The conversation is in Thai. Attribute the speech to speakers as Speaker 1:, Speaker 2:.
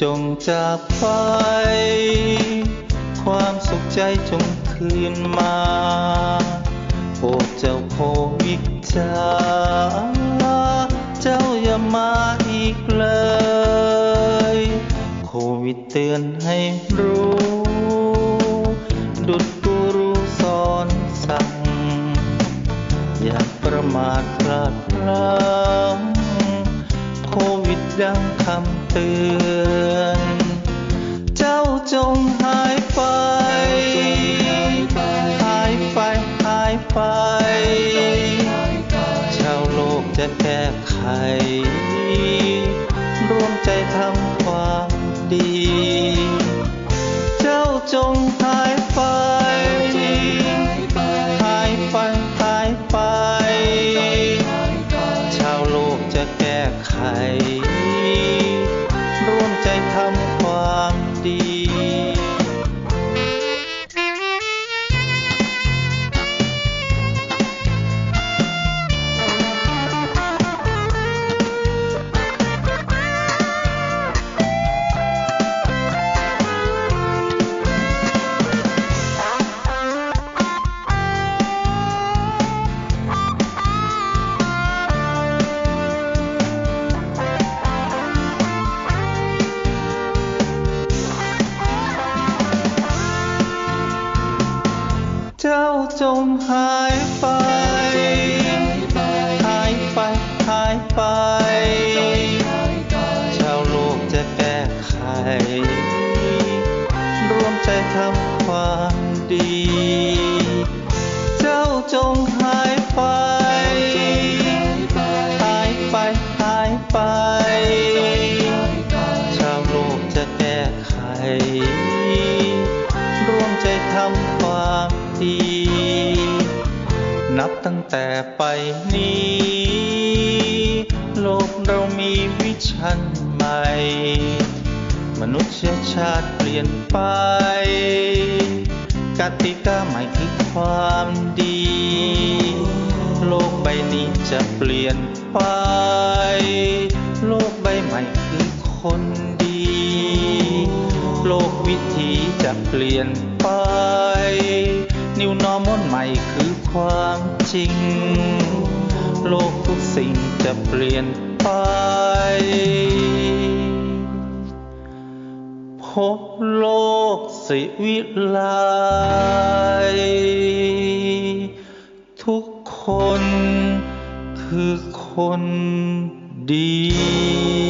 Speaker 1: จงจากไป ความสุขใจจงคืนมาโปรดเจ้าโควิดจ้าเจ้าอย่ามาอีกเลย โควิดเตือนให้รู้ ดุดกูรู้สอนสั่ง อย่าประมาทพลาดพลั้งโควิด ดังคำเตือน เจ้าจงหายไป หายไป หายไป ชาวโลกจะแก้ไข ร่วมใจทำความดี เจ้าจงหาย ร่วมใจทำความดี จ้าจงหายไป หายไป หายไป ชาวโลกจะแก้ไขร่วมใจทำความดี เจ้าจงหายไป บตั้งแต่ไปนี้ โลกเรามีวิชันใหม่ มนุษยชาติเปลี่ยนไป กติกาใหม่คือความดี โลกใบนี้จะเปลี่ยนไป โลกใบใหม่คือคนดี โลกวิถีจะเปลี่ยนไป นิวนอมนใหม่คือความจริง โลกทุกสิ่งจะเปลี่ยนไป พบโลกสิวิไลทุกคนคือคนดี